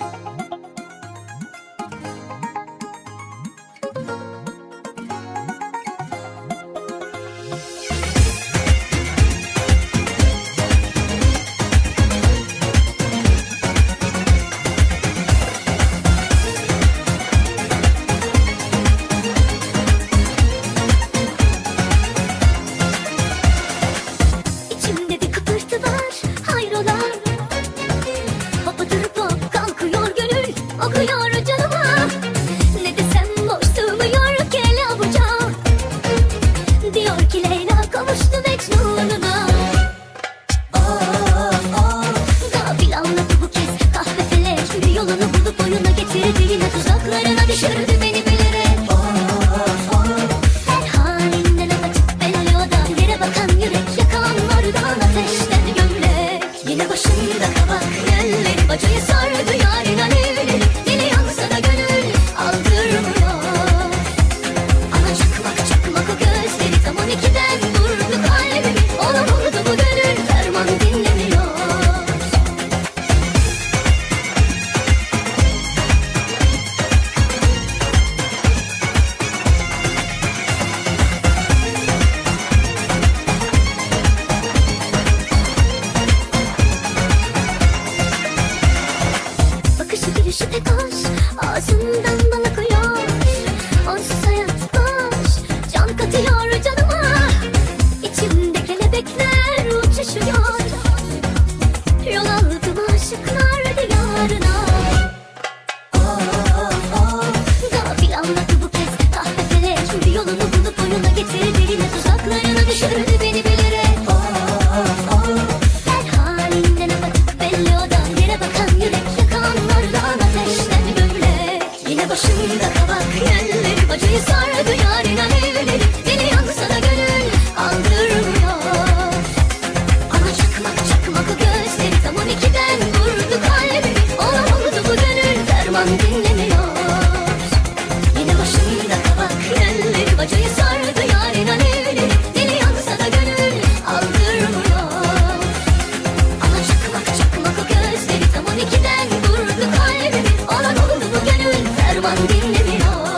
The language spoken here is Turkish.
Bye. Should have did taş Ağzından bal akıyor Onsuz hayat Can katıyor canıma. İçimde kelebekler uçuşuyor. Yol aşıklar diyarına. Oh oh oh Gafil anladı bu kez. Kahpe felek Yolunu bulup oyuna getirdi başında kabak Yerleri acıyı sardı yar. Kurban dinle bir